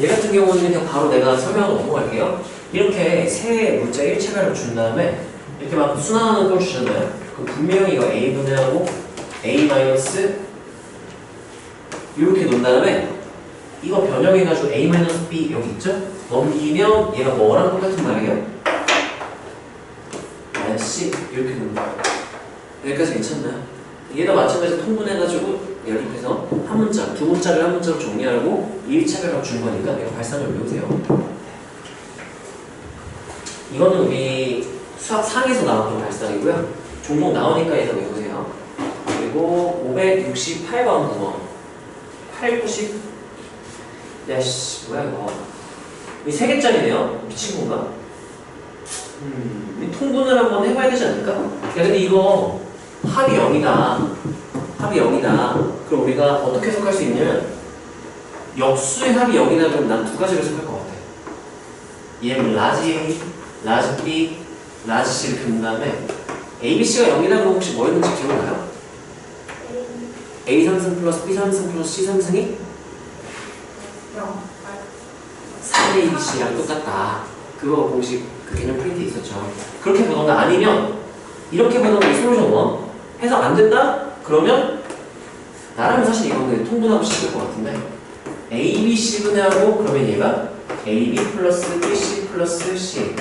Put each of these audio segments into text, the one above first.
얘 같은 경우는 그냥 바로 내가 설명하고 넘어갈게요. 이렇게 세 문자 1차별을 준 다음에 이렇게 막 순환하는 걸 주잖아요. 그럼 분명히 이거 A분의 하고 A 마이너스 이렇게 놓은 다음에 이거 변형해가지고 A 마이너스 B 여기 있죠? 넘기면 얘가 뭐랑 똑같은 말이에요? C 이렇게 놓는다. 여기까지 괜찮나요? 얘도 마찬가지로 통분해가지고 연립해서 한 문자, 두 문자를 한 문자로 정리하고 1차별로 준 거니까 이거 발상을 외우세요. 이거는 우리 수학 상에서 나왔던 발상이고요. 종종 나오니까 얘도 외우세요. 그리고 568번 구멍 890 야씨 뭐야 이거 이세 개짜리네요. 미친 건가? 음, 이 통분을 한번 해봐야 되지 않을까? 야 근데 이거 합이 0이다. 합이 0이다. 그럼 우리가 어떻게 해석할 수 있냐면 역수의 합이 0이다 그러면 난두 가지로 해석할 것 같아. 얘는 라지 A, 라지 B, 라지 C 이렇게 본 다음에 A, B, C가 0이다 그러면 혹시 뭐였는지 기억나요? A 3승 플러스 B 3승 플러스 C 3승이 3A, B, C랑 똑같다. 그거 공식 그 개념 프린트 있었죠. 그렇게 보던가 아니면 이렇게 보던가 이 솔루션 1 해석 안 된다? 그러면 나라면 사실 이거는 통분하고 싶을 것 같은데 A, B, C 분해하고 그러면 얘가 A, B 플러스 B, C 플러스 C.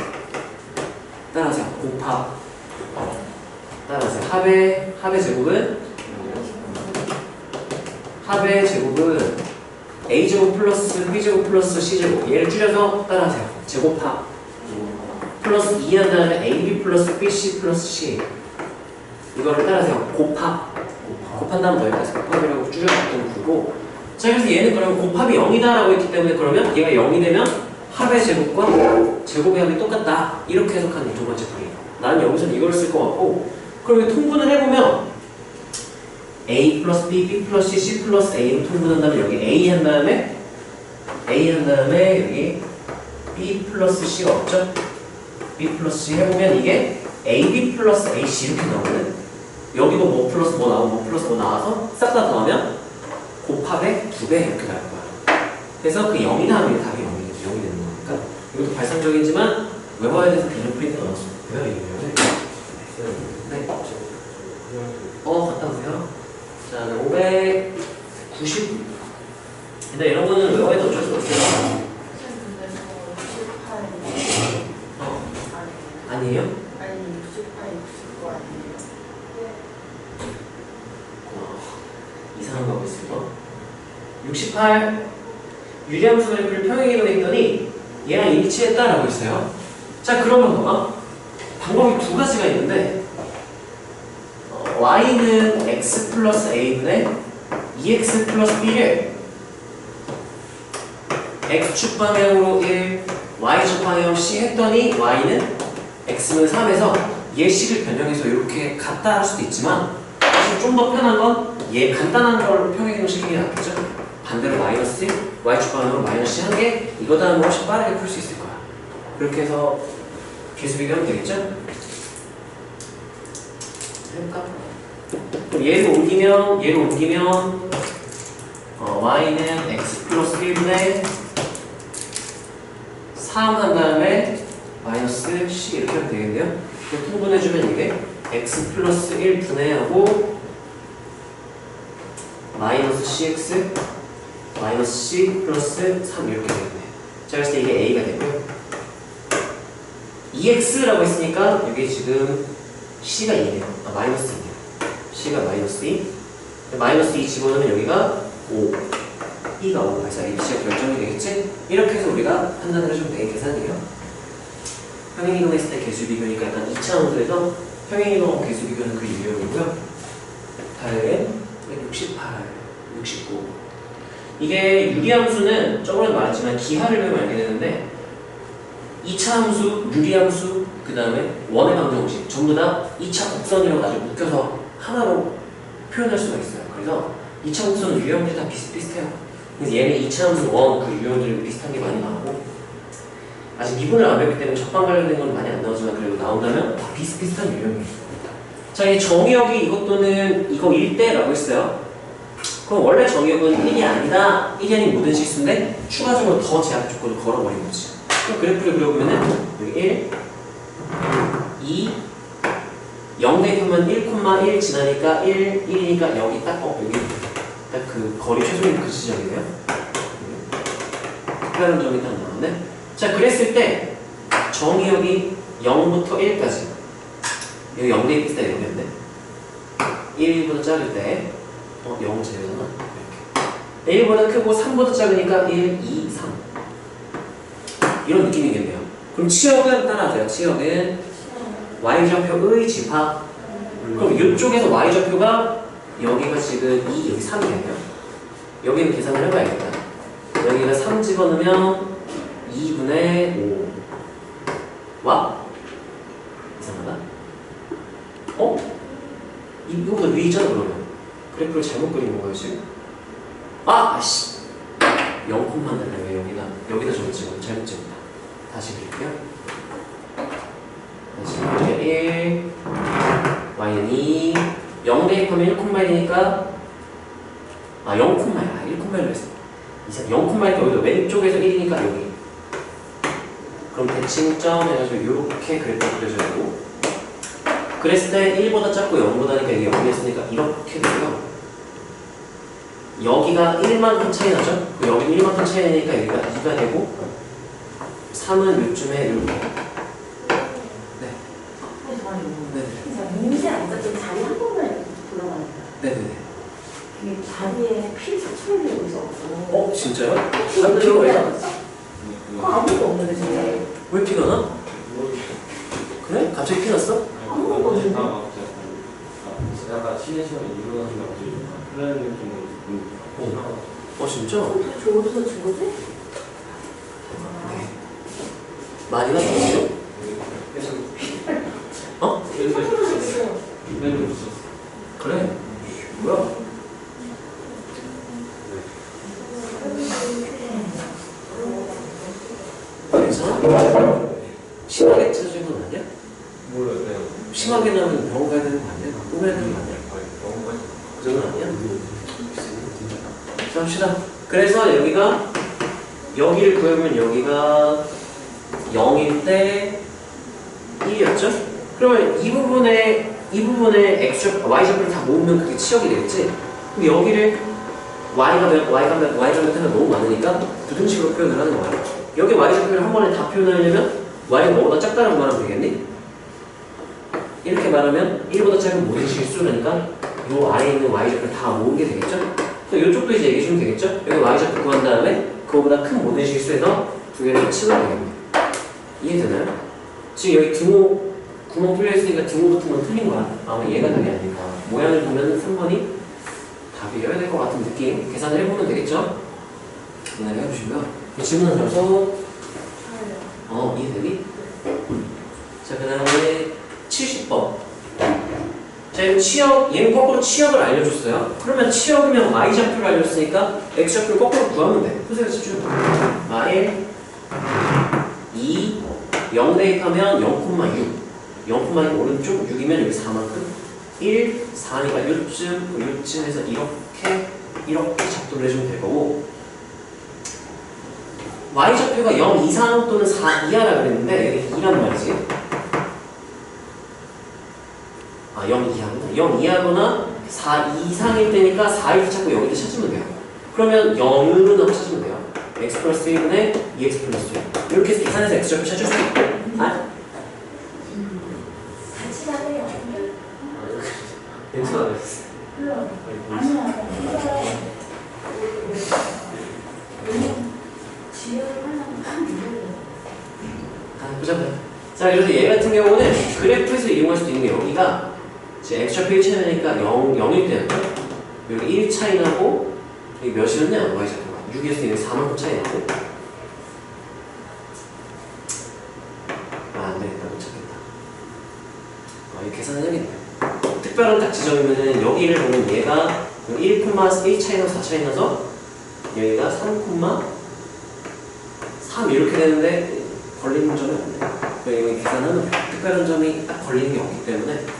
따라서 곱합. 따라서 합의 합의 제곱은 합의 제곱은 A 제곱 플러스 B 제곱 플러스 C 제곱. 얘를 줄여서 따라하세요. 제곱합. 플러스 2한 다음에 AB 플러스 BC 플러스 C. 이거를 따라하세요. 곱합 곱한다면 여기까지 곱합이라고 줄여줬던 구고. 자 그래서 얘는 그러면 곱합이 0이다 라고 했기 때문에 그러면 얘가 0이 되면 합의 제곱과 제곱의 합이 똑같다. 이렇게 해석하는 두 번째 풀이 나는 여기서 이걸 쓸 것 같고 그럼 통분을 해보면 A 플러스 B, B 플러스 C, C 플러스 A로 통분한다면 여기 A 한 다음에 A 한 다음에 여기 B 플러스 C가 없죠? B 플러스 C 해보면 이게 AB 플러스 AC 이렇게 나오거든 여기도 뭐 플러스 뭐 나오고 뭐 플러스 뭐 나와서 싹 다 더하면 곱합의 두배 이렇게 나올 거야. 그래서 그 0이 나오면 답이 0이, 0이 되는 거니까 이것도 발상적이지만 외워야 돼서 개념 프린트 넣었습니다 왜요. 이거를? 네. 어 갔다 오세요. 자 590 근데 이런 거는 돼 어쩔 수 없어요. 어. 아니에요? 어, 이상한 거 하고 있어요. 68 유리함수 그래프를 평행이동 했더니 얘랑 일치했다라고 있어요. 자 그러면 봐봐. 방법이 두 가지가 있는데 어, y는 x 플러스 a분의 2x 플러스 b를 x축 방향으로 1, y축 방향으로 c 했더니 y는 x는 3에서 얘 식을 변형해서 이렇게 갖다 할 수도 있지만 사실 좀 더 편한 건 얘 간단한 걸로 평행이동 시키는 게 낫겠죠? 반대로 마이너스 y축 방향으로 마이너스 한게 이거 다음에 훨씬 빠르게 풀 수 있을 거야 그렇게 해서 계수 비교 하면 되겠죠? 해볼까? 그럼 얘를 옮기면 얘를 옮기면 어, y는 x 플러스 1분의 3 한 다음에 마이너스 c 이렇게 하면 되겠네요. 이렇게 통분해주면 이게 x 플러스 1 분해하고 마이너스 cx 마이너스 c 플러스 3 이렇게 되겠네. 자, 그래서 이게 a가 되고요. 2x라고 했으니까 이게 지금 c가 2네요. 아, 마이너스 2네요. c가 마이너스 2. 마이너스 2 집어넣으면 여기가 5. e가 5. 그래서 abc가 결정이 되겠지? 이렇게 해서 우리가 판단을 해주면 되게 계산이에요. 평행이동 했을 때 개수 비교니까 약간 2차 함수에서 평행이동하고 개수 비교는 그 유형이고요. 다음 68, 69. 이게 유리함수는 저번에 말했지만 기하를 배우면 알게 되는데 2차 함수, 유리함수, 그 다음에 원의 방정식 전부 다 2차 곡선이라고 아주 묶여서 하나로 표현할 수가 있어요. 그래서 2차 곡선은 유형들이 다 비슷비슷해요. 그래서 얘는 2차 함수 원 그 유형들이 비슷한 게 많이 나오고 아직 미분을 안 배웠기 때문에 적방 관련된 건 많이 안 나오지만 그래도 나온다면 다 비슷비슷한 유형이에요. 자, 이 정의역이 이것도는 이거 일대라고 했어요. 그럼 원래 정의역은 1이 아니다 1이 아닌 모든 실수인데 추가적으로 더 제약 조건을 걸어버린 거지 그럼 그래프를 그려보면은 여기 1 2 0 대입하면 1,1 지나니까 1, 1이니까 여기 딱, 어, 여기 딱 그 거리 최소인 그 지점이네요. 특별한 점이 딱 나오네. 자, 그랬을 때 정의역이 0부터 1까지 여기 0 대입했을 때 여기였네. 1보다 작을 때 어, 0 제외잖아. 이렇게. 1보다 크고 3보다 작으니까 1, 2, 3 이런 느낌이겠네요. 그럼 치역은 따라하세요. 치역은 y좌표의 집합 그럼 이쪽에서 y좌표가 여기가 지금 2, 여기 3이겠네요 여기는 계산을 해봐야겠다 여기가 3 집어넣으면 2분의 5 와? 이상하다 어? 이거보다 위에 있잖아 그러면 그래프를 잘못 그린 건가요 지금? 아! 아씨. 0콤만 달라요 여기다 여기다 저거 찍어 잘못 찍었다. 다시 그릴게요. 다시 이렇게 1 y는 2 0 대입하면 1콤마이니까 아 0 콤마이 아1 콤마이로 했어. 0 콤마이니까 여기도 왼쪽에서 1이니까 여기. 그럼 대칭점 해가지고 이렇게 그래프 그려줘야 되고. 그랬을 때 1보다 작고 0보다니까 이게 0이었으니까 이렇게 되고요 여기가 1만큼 차이 나죠? 그 여기 1만큼 차이 나니까 여기가 2가 되고 3은 요즘에 이렇게 네네. 민지 앉았던 자리 한 번만 돌아가요. 네네네. 그 자리에 필수 출입이 여기서 없어. 어 진짜요? 안 들어가요? 어, 아무것도 없는데 지금. 왜 피가 나? 그래? 갑자기 피 났어? 아무것도 없는데. 약간 쉬는 시간에 일어나는 것 같아요. 그런 느낌으로 좀어 진짜? 컴퓨터 줘서 준 거지? 네. 많이? 계속 어? 그래. 뭐야? 괜찮아? 심하게 찢어진 건 아니야? 몰라요. 네. 심하게 나면 병원 가야 되는 거 아니야? 꾸며야 되는 거 아니야? 너무 그 정도는 아니야? 자, 합시다. 그래서 여기가 여기를 구하면 여기가 0일 때 1이었죠? 그러면 이 부분에 이 부분에 x y 좌표를 다 모으면 그게 치역이 되겠지? 근데 여기를 y가 몇 y가 몇 y 좌표 가 너무 많으니까 부등식으로 표현을 하는 거야. 여기 y 좌표를 한 번에 다 표현하려면 y가 뭐보다 작다는 말하면 되겠니? 이렇게 말하면 1보다 작은 모든 실수라니까 요 아래에 있는 y좌표를 다 모은 게 되겠죠? 이쪽도 이제 얘기해 주면 되겠죠? 여기 y좌표 구한 다음에 그거보다 큰 모든 실수에서 두 개를 합치면 되겠네요. 이해되나요? 지금 여기 등호 구멍 뚫려 있으니까 등호 같은 건 틀린 거야. 아마 얘가 답이 아닐까. 모양을 보면 3번이 답이어야 될 것 같은 느낌. 계산을 해보면 되겠죠? 계산을 해보시고요. 이 질문을 들어서 어 이해되니? 자, 그 다음에 70번. 자, 이거 치역, 얘는 거꾸로 치역을 알려줬어요. 그러면 치역이면 y좌표를 알려줬으니까 x좌표를 거꾸로 구하면 돼. 푸세요, 집중. y 2, 0 대입하면 0,6. 0,6 오른쪽, 6이면 여기 4만큼. 1, 4니까 요쯤, 요쯤에서 이렇게, 이렇게 작도를 해주면 될 거고. y좌표가 0 이상 또는 4 이하라 그랬는데, 여기 2란 말이지. 아, 0 이하구나. 0 이하거나 4 이상일 때니까 4일 찾고 0일 때 찾으면 돼요. 그러면 0으로 하고 찾으면 돼요. x 플러스 1분의 2x 플러스 1. 이렇게 해서 계산해서 x좌표 찾을 수 있고. 아, 같이 가래요. 괜찮아요. 아, 보자. 자, 그래서 얘 같은 경우는 그래프에서 이용할 수도 있는 게 여기가 이제 x좌표 1 차이 나니까 0, 0일 때는 여기 1 차이 나고 여기 몇이었냐? y좌표가. 6에서 여기 4만큼 차이 나고. 아, 안 되겠다. 못 찾겠다. 어, 이 계산은 해야겠네. 특별한 딱 지점이면은 여기를 보면 얘가 1, 1 차이 나서 4 차이 나서 여기가 3, 3 이렇게 되는데 걸리는 점이 없네. 그러니까 여기 계산은 특별한 점이 딱 걸리는 게 없기 때문에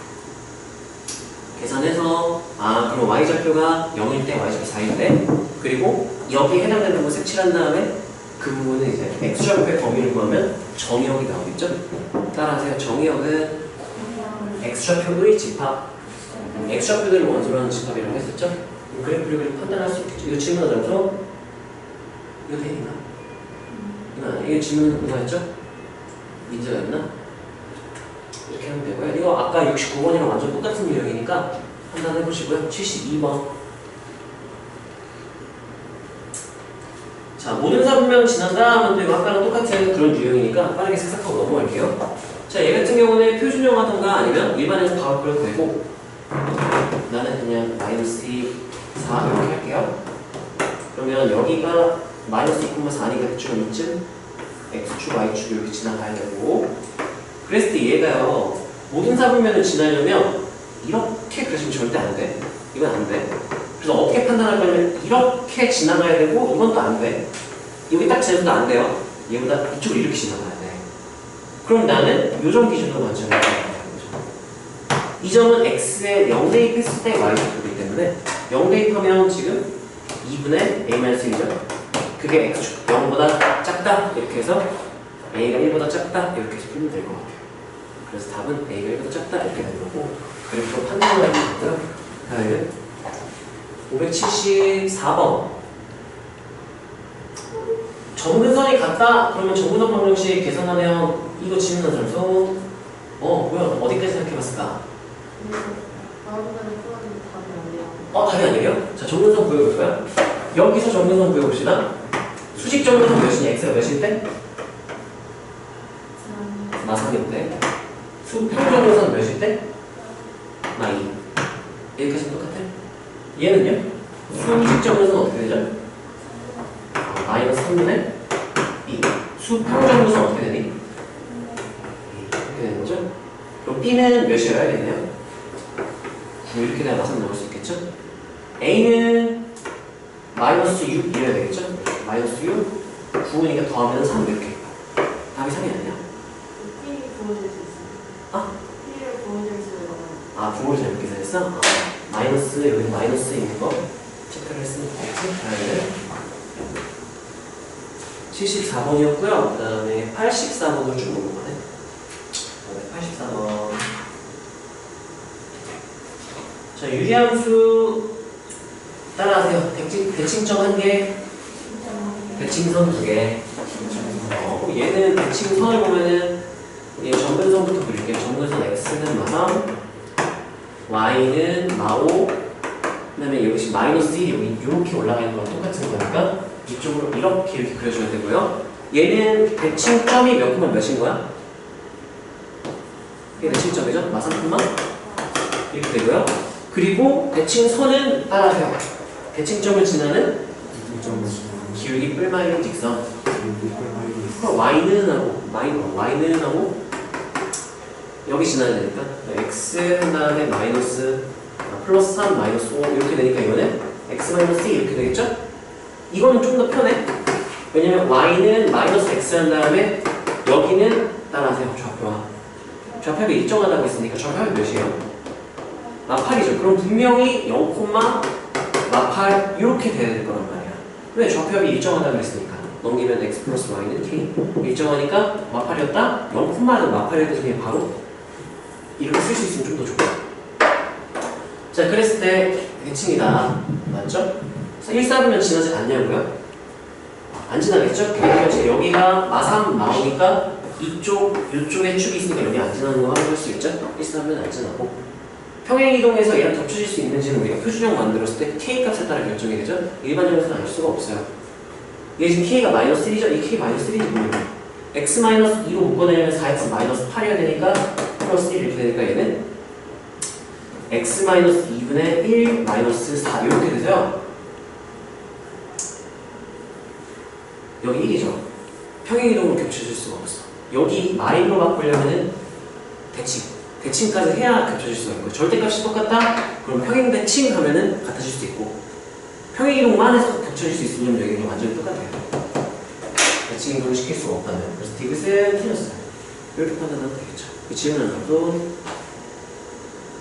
계산해서 아 그럼 y좌표가 0일 때 y좌표 4일 때 그리고 여기에 해당되는 부분 색칠한 다음에 그 부분은 이제 x좌표의 범위를 구하면 정의역이 나오겠죠? 따라하세요. 정의역은 x좌표의 집합 x좌표들을 원소로 하는 집합이라고 했었죠? 그래프를 판단할 수 있겠죠? 이거 질문 하자면서 이거 되나? 이거 질문 누가 했죠? 민재가 했나? 이렇게 하면 되고요. 이거 아까 69번이랑 완전 똑같은 유형이니까 판단해 보시고요. 72번. 자, 모든 사분면 지난다 하면 또 이거 아까랑 똑같은 그런 유형이니까 빠르게 싹싹하고 넘어갈게요. 자, 얘 같은 경우는 표준형 하던가 아니면 일반에서 바로 그려도 되고 나는 그냥 마이너스 4 이렇게 할게요. 그러면 여기가 마이너스 2,4니까 대충 이쯤 x축, y축 이렇게 지나가야 되고 그랬을 때 얘가요 모든 사분면을 지나려면 이렇게 그려주면 절대 안 돼. 이건 안 돼. 그래서 어떻게 판단할 거냐면 이렇게 지나가야 되고 이건 또 안 돼. 여기 딱 지나도 안 돼요. 얘보다 이쪽으로 이렇게 지나가야 돼. 그럼 나는 요점 기준으로 관점을 해야 거죠. 이 점은 x에 0 대입했을 때 y 좌표이기 때문에 0 대입하면 지금 2분의 a-1이죠. 그게 x축 0보다 작다 이렇게 해서 a가 1보다 작다 이렇게 해서 풀면 될 것 같아요. 그래서 답은 a가 1보다 작다 이렇게 되는 거고 그래서 판단을 하면 되고요. 다음은 574번 정근선이 같다 그러면 정근선 방정식 계산하면 이거 질문한 점수 어 뭐야 어디까지 생각해봤을까? 답이 안 돼요. 어 답이 아니에요? 자 정근선 구해볼까요? 여기서 정근선 구해봅시다 수직 정근선 몇이니? x가 몇일 때? 마3일 때 수평 정근선 몇일 때? 마2 여기까지 똑같아? 얘는요? 수직 정근선 어떻게 되죠? 어, 마이너스 3분의 2 수평 정근선 어떻게 되니? 이렇게 되는 거죠? 그럼 b는 몇이어야 되나요? 9 이렇게 되면 마삼 넣을 수 있겠죠? a는 마이너스 6 이래야 되겠죠? 마이너스 6 9니까 더하면 3 이렇게 답이 3이 아니야? P 보여줄 수 있어요. 아? P를 보여줄 수 있는 아 계산했어? 아, 마이너스 여기 마이너스 있는 거 체크를 했으면? 다음에 74번이었고요. 그 다음에 84번을 쭉 넘어가네. 84번. 자 유리함수 따라하세요. 대칭, 대칭점 한 개. 대칭선 두 개. 어, 얘는 대칭선을 보면은 얘 정근선부터 그릴게요. 정근선 x는 마삼 y는 마오 그 다음에 여기 마이너스 1이 여기 이렇게 올라가는 거랑 똑같은 거니까 이쪽으로 이렇게 이렇게 그려줘야 되고요. 얘는 대칭 점이 몇 콤마 몇인 거야? 이게 대칭 점이죠? 마삼 콤마 이렇게 되고요. 그리고 대칭 선은 따라하세요. 대칭 점을 지나는 기울기 뿔마이로 직선. 그럼 y는 하고 마이너 y는 하고 여기 지나야 되니까 x 다음에 마이너스 아, 플러스 3 마이너스 5 이렇게 되니까 이거는 x 마이너스 2 이렇게 되겠죠? 이거는 좀 더 편해. 왜냐면 y는 마이너스 x 한 다음에 여기는 따라하세요. 좌표와. 좌표가 일정하다고 했으니까 좌표가 몇이에요? 마8이죠. 그럼 분명히 0, 마8 이렇게 돼야 될 거란 말이야. 왜 좌표합이 일정하다고 했으니까? 넘기면 x 플러스 y는 k. 일정하니까 마8이었다? 0, 마8이 돼서 그냥 바로 이렇게 쓸 수 있으면 좀 더 좋아 자 그랬을 때 대칭이다 맞죠? 1, 4분면 지나지 않냐고요? 안 지나겠죠? 지금 여기가 마3 나오니까 이쪽, 이쪽에 축이 있으니까 여기 안 지나는 거 확인할 수 있죠? 1, 4분면 안 지나고 평행이동에서 얘랑 겹쳐질 수 있는지는 우리가 표준형 만들었을 때 k 값에 따라 결정이 되죠? 일반형에서는 알 수가 없어요 얘 지금 k가 마이너스 1이죠? 이 k 마이너스 1인지 모르겠네 x 마이너스 2로 묶어내면 4x 마이너스 8이어야 되니까 플러스 1 이렇게 되니까 얘는 x 마이너스 2분의 1 마이너스 4 이렇게 되세요. 여기 1이죠. 평행이동으로 겹쳐질 수가 없어. 여기 마이너로 바꾸려면은 대칭 대칭까지 해야 겹쳐질 수가 있고 절대값이 똑같다? 그럼 평행 대칭 하면은 같아질 수도 있고 평행이동만 해서 겹쳐질 수 있으면 여기는 완전히 똑같아요. 대칭 이동을 시킬 수가 없다면. 그래서 디귿은 틀렸어요. 이렇게 판단하면 되겠죠 이 질문은 답도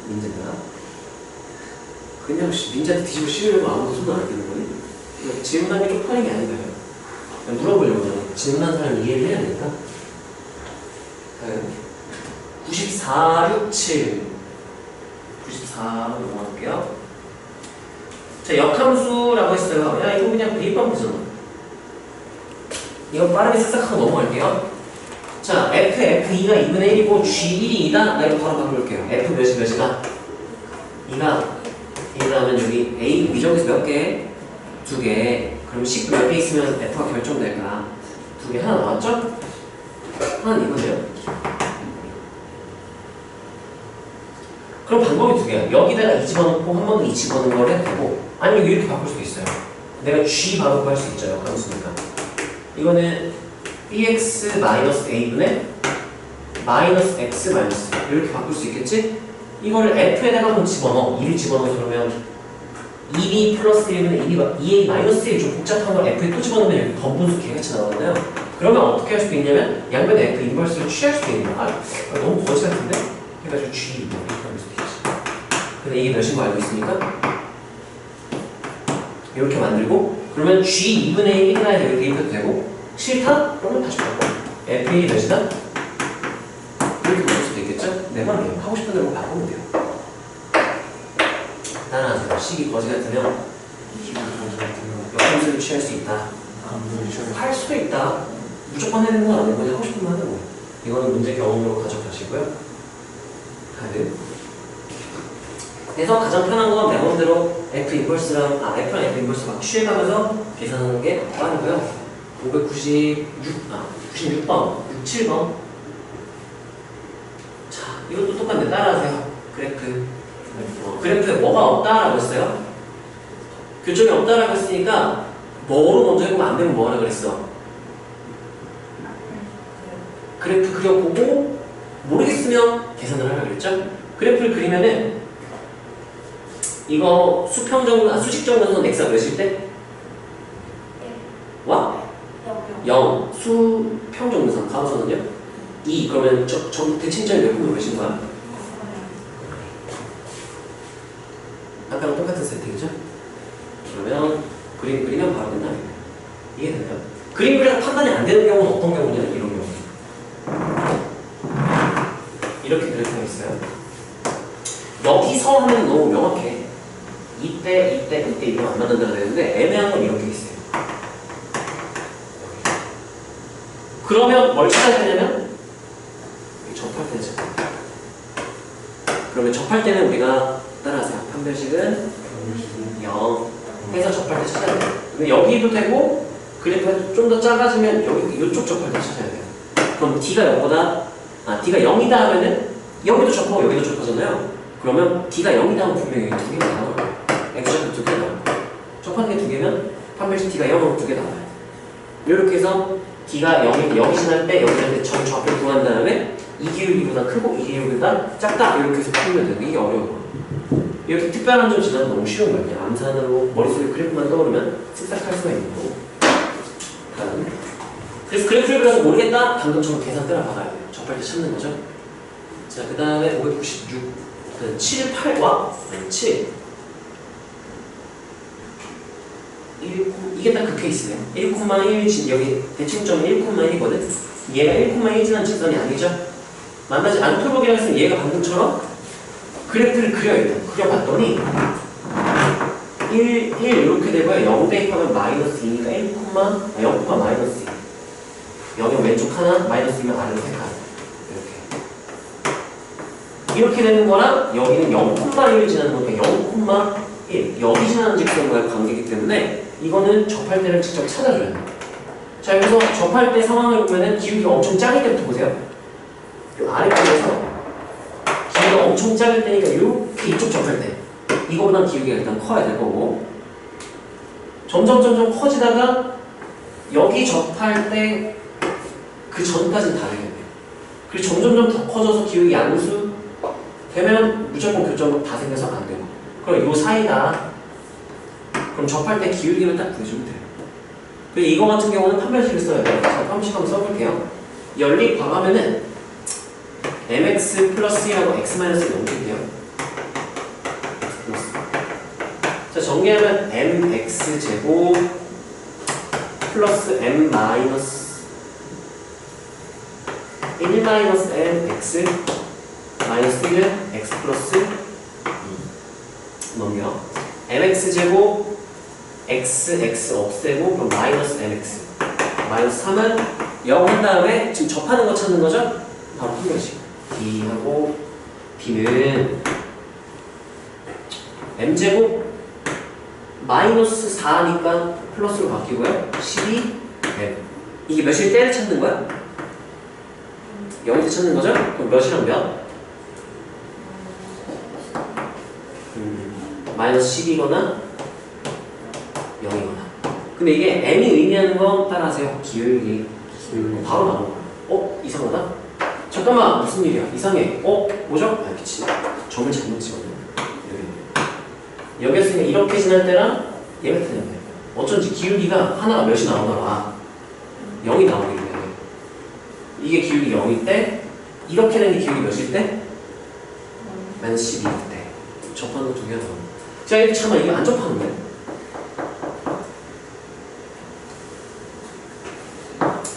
민재가 그냥 씨, 민자한테 뒤집어 씌우려고 아무도 손을 안 대는 거니? 이거 질문하기 쪽팔린 게 아닌가요? 그냥 물어보려고 하는 질문한 사람 이해를 해야 되니까. 다음 94, 6, 7 94로 넘어갈게요. 자, 역함수라고 했어요. 야, 이거 그냥 대입하면 되잖아. 이거 빠르게 싹싹 하고 넘어갈게요. 자, F, F2가 2분의 1이고 G1이 2다. 나 이거 바로 바꿔볼게요. F 몇이 몇이다? 2가 2가 하면 여기 A 미적에서 몇 개? 두 개. 그럼 10몇개 있으면 F가 결정될까? 두 개 하나 나왔죠? 하나는 이거네요. 그럼 방법이 두 개야. 여기다가 2 집어넣고 한번더2 집어넣는 걸 해도 되고 아니면 이렇게 바꿀 수도 있어요. 내가 G 바로 할수 있죠. 역함수니까. 이거는 bx 마이너스 a분의 마이너스 x 마이너스 이렇게 바꿀 수 있겠지? 이거를 f에다가 한번 집어넣어. 2를 집어넣어. 그러면 2b 플러스 1은 2b, 2a 마이너스 1좀 복잡한 걸 f에 또 집어넣으면 여기 번분수 개같이 나오잖아요. 그러면 어떻게 할 수도 있냐면 양변에 f 인버스를 취할 수도 있는 거야. 아, 너무 거지 같은데? 해가지고 g 이렇게 할 수도 있지. 근데 이게 몇인 거 알고 있습니까? 이렇게 만들고 그러면 g 2분의 1이나 이렇게 대입해도 되고 싫다? 그러면 다시 바꿔. FA 몇이다? 이렇게 바꿀 수도 있겠죠? 내 말이에요. 하고 싶은 대로 바꾸면 돼요. 따라하세요. 식이 거지 같으면 역함수를 취할 수 있다. 할 수도 있다. 무조건 해야 되는 건 아니고 그냥 하고 싶은 거 하는 거예요. 이거는 문제 경험으로 가져가시고요. 카드. 그래서 가장 편한 건 매번대로 F 인버스랑 아 F랑 F 인버스 막 취해가면서 계산하는 게 빠르고요. 596, 아, 96번, 67번. 자, 이것도 똑같네. 따라하세요. 그래프. 어, 그래프에 뭐가 없다라고 했어요? 교점이 없다라고 했으니까 뭐로 먼저 해보면 안 되면 뭐 하라 그랬어? 그래프 그려보고 모르겠으면 계산을 하라 그랬죠? 그래프를 그리면은 이거 수평 정도, 아, 수직 정도선 x가 몇일 때? 와? 0 수평 정도선 가로선은요? 2 그러면 저, 저 대칭점이 몇 분의 몇인 거야? 아까랑 똑같은 세팅이죠? 그러면 그림 그리면 바로 된다 이해되나요? 그림 그려서 판단이 안 되는 경우는 어떤 경우냐 이런 경우 이렇게 그래프가 있어요 여기서 하면 너무 명확해 이때 이때 이때 이거 안 맞는다 그랬는데 애매한 건 이렇게 있어요 그러면 뭘 찾아야 되냐면 접할 때죠. 그러면 접할 때는 우리가 따라하세요. 판별식은 0 해서 접할 때 찾아야 돼요. 근데 여기도 되고 그래프가 좀 더 작아지면 여기 이쪽 접할 때 찾아야 돼요. 그럼 D가 0보다 아 D가 0이다 하면은 여기도 접하고 여기도 접하잖아요. 그러면 D가 0이다 하면 분명히 두 개가 나와요. X좌표 두개 나와요. 접하는 게 두 개면 판별식 D가 0으로 두 개 나와요. 이렇게 해서 D가 0이 여기 지날 때 여기 지날 때전 좌표 구한 다음에 이 기울기보다 크고 이 기울기보다 작다 이렇게 해서 풀면 되는 이게 어려워 이렇게 특별한 점 지나면 너무 쉬운 거야 그냥 암산으로 머릿속에 그래프만 떠오르면 쓱싹 할 수가 있는 거고. 다음. 그래서 그래프를 그려서 모르겠다? 방금처럼 계산 따라 박아야 돼요. 접할 때 찾는 거죠? 자그 다음에 596 7, 8와 7 1, 이게 딱 그 케이스네요. 1,1진 여기 대칭점이 1,1이거든. 얘가 1,1 지난 직선이 아니죠. 만나지 않도록이라 했으면 얘가 방금처럼 그래프를 그려야 돼요. 그려봤더니 1, 1 이렇게 되고요. 0 대입하면 마이너스 2니까 1, 아, 0, 마이너스 2. 0이 왼쪽 하나, 마이너스 2면 아래로 세 칸. 이렇게. 이렇게 되는 거랑 여기는 0,1을 지나는 거니까 0,1 여기 지나는 직선과의 관계이기 때문에 이거는 접할 때를 직접 찾아줘야 돼요. 자 여기서 접할 때 상황을 보면은 기울기가 엄청 작을 때부터 보세요. 요 아래쪽에서 기울기가 엄청 작을 때니까 이렇게 이쪽 접할 때 이거보다 기울기가 일단 커야 될 거고 점점 점점 커지다가 여기 접할 때 그 전까지는 다르겠네요. 그리고 점점점 더 커져서 기울기 양수 되면 무조건 교점으로 다 생겨서 안 되고 그럼 요 사이다 그럼 접할 때 기울기만 딱 구해주면 돼요. 그리고 이거 같은 경우는 판별식을 써야 돼요. 자, 판별식 한번 써볼게요. 연립 과하면은 mx 플러스 1하고 x 마이너스 0일게요. 자, 정리하면 mx 제곱 플러스 m 마이너스 1 마이너스 mx 마이너스 1은 x 플러스 2 넘겨 mx 제곱 x x 없애고 그럼 마이너스 mx 마이너스 3은 0 한 다음에 지금 접하는 거 찾는 거죠? 바로 풀려지 b하고 b는 m제곱 마이너스 4니까 플러스로 바뀌고요 12 m 이게 몇일 때를 찾는 거야? 0일 때 찾는 거죠? 그럼 몇이랑 몇? 음, 마이너스 10이거나 0이거나 근데 이게 m이 의미하는 건 따라하세요 기울기 음, 바로 나온 거야 어? 이상하다? 잠깐만 무슨 일이야? 이상해. 어? 뭐죠? 아 그치 점을 잘못 찍었네. 여기 여기였으니까 이렇게 지날 때랑 얘가 이렇게 거야. 어쩐지 기울기가 하나가 몇이 나오나 봐. 0이 나오게 돼 이게 기울기 0일 때 이렇게 되는 게 기울기 몇일 때? 마이너스 12일 때. 접하는 거두 개가 나오는 자 이거 잠깐만 이거 안 접하는데?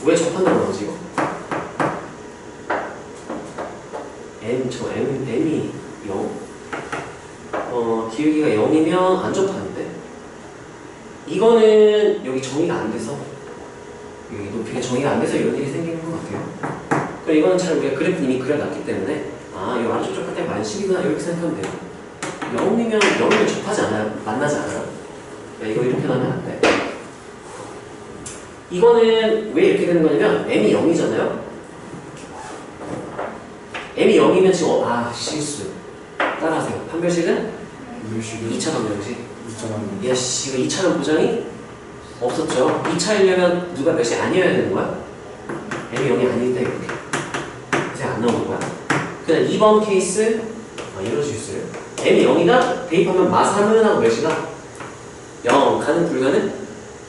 왜 접한다고 나오지 이거? m 저 m m이 0 어, 기울기가 0 이면 안 접하는데? 이거는 여기 정의가 안 돼서 여기 높이가 정의가 안 돼서 이런 일이 생기는 것 같아요. 그럼 이거는 잘 우리가 그래프 이미 그려놨기 때문에 아, 이 아래쪽 쪽 끝에 만식이구나 이렇게 생각하면 돼요. 0이면 0이면 접하지 않아요? 만나지 않아요? 야, 이거 이렇게 나면 안돼. 이거는 왜 이렇게 되는 거냐면 m이 0이잖아요? m이 0이면 지금 어, 아 실수. 따라하세요. 판별식은 2차 방정식 있잖아요. 야씨 이거 2차는 보장이 없었죠. 2차이려면 누가 몇이 아니어야 되는 거야? m이 0이 아닐 때 이렇게. 이제 안 나오는 거야. 그냥 2번 케이스 아 이럴 수 있어요. M이 0이다? 대입하면 마3은 하고 몇이다? 0 가는 불가는?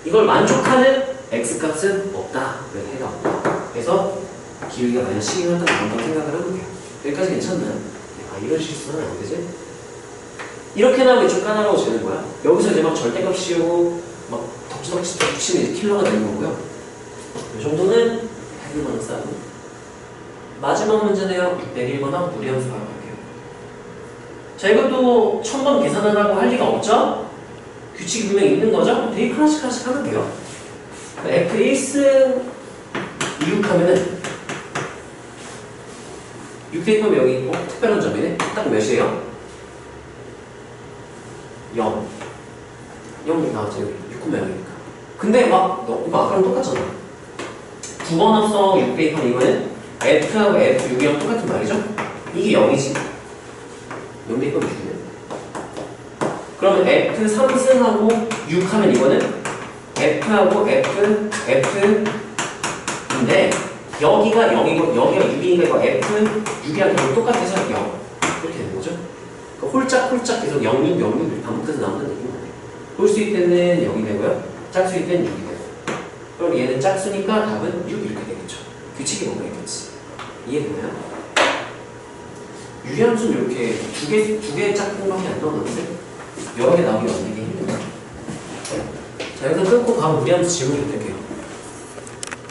이걸 만족하는 x값은 없다. 그래서 해가 없다. 그래서 기울기가 만약 12만 딱 나온다고 생각을 해볼게요. 여기까지 괜찮나요? 아 이런 실수는 안 되지? 이렇게 나오면 쭉 까나라고 되는 거야. 여기서 이제 막 절대값 씌우고 막 덕지덕지 이제 킬러가 되는 거고요. 이 정도는 해볼만한 싸움 마지막 문제네요. 101번은 무리함수 바로 갈게요. 자 이것도 천번 계산하라고 할 리가 없죠? 규칙이 분명히 있는 거죠? 대입 하나씩 하나씩 하면 돼요. F1승 6 하면은 6 대입하면 여기 어, 특별한 점이네. 딱 몇이에요? 0 0이 나왔죠 여기 6 0이니까. 근데 막 너, 이거 아까랑 똑같잖아. 두 번 합성 6 대입하면 이거는 F하고 F6이랑 똑같은 말이죠? 이게 0이지. 0 대입하면 6이네 그러면 F 3승하고 6 하면 이거는 F하고 F, F인데 여기가 0이고 여기가 6이니까 이거 F, 6이랑 결국 똑같아서 0 이렇게 되는 거죠 그러니까 홀짝홀짝 계속 0, 6, 0, 6 반복해서 얘기만 해요. 볼수 있을 때는 0이 되고요. 짝수 있을 때는 6이 되고 그럼 얘는 짝수니까 답은 6 이렇게 되겠죠. 규칙이 뭔가 있겠지 이해되나요? 유리함수는 이렇게 두 개, 두 개의 짝꿍밖에 안 나오는데? 여러 개 나오기 만들기 힘들다. 자 여기서 끊고 바로 무리함수 질문 좀 드릴게요